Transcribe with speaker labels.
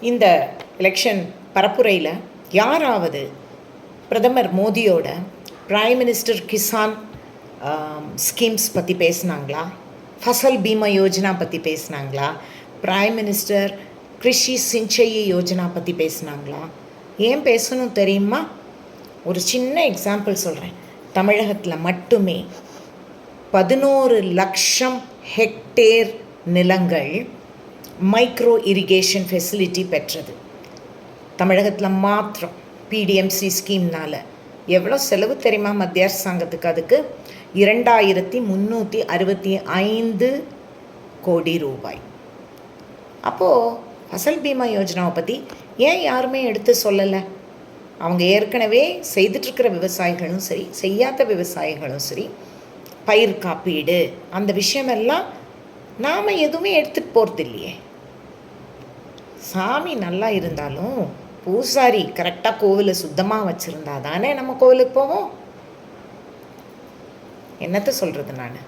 Speaker 1: இந்த எலெக்ஷன் பரப்புரையில் யாராவது பிரதமர் மோடியோட பிரைம் மினிஸ்டர் கிசான் ஸ்கீம்ஸ் பற்றி பேசுனாங்களா? ஃபசல் பீமா யோஜனா பற்றி பேசுனாங்களா? பிரைம் மினிஸ்டர் கிருஷி சிஞ்சயி யோஜனா பற்றி பேசுனாங்களா? ஏன் பேசணும் தெரியுமா? ஒரு சின்ன எக்ஸாம்பிள் சொல்கிறேன் தமிழகத்தில் மட்டுமே பதினோரு லட்சம் ஹெக்டேர் நிலங்கள் மைக்ரோ இரிகேஷன் ஃபெசிலிட்டி பெற்றது. தமிழகத்தில் மாத்திரம் பிடிஎம்சி ஸ்கீம்னால் எவ்வளோ செலவு தெரியுமா மத்திய அரசாங்கத்துக்கு? அதுக்கு இரண்டாயிரத்தி முந்நூற்றி அறுபத்தி ஐந்து கோடி ரூபாய். அப்போது ஃபசல் பீமா யோஜனாவை பற்றி ஏன் யாருமே எடுத்து சொல்லலை? அவங்க ஏற்கனவே செய்துட்ருக்கிற விவசாயிகளும் சரி செய்யாத விவசாயிகளும் சரி பயிர் காப்பீடு அந்த விஷயமெல்லாம் நாம் எதுவுமே எடுத்துகிட்டு போகிறது இல்லையே சாமி நல்லா இருந்தாலும் பூசாரி கரெக்டாக கோவிலை சுத்தமாக வச்சுருந்தா தானே நம்ம கோவிலுக்கு போவோம்? என்னத்த சொல்கிறது நான்?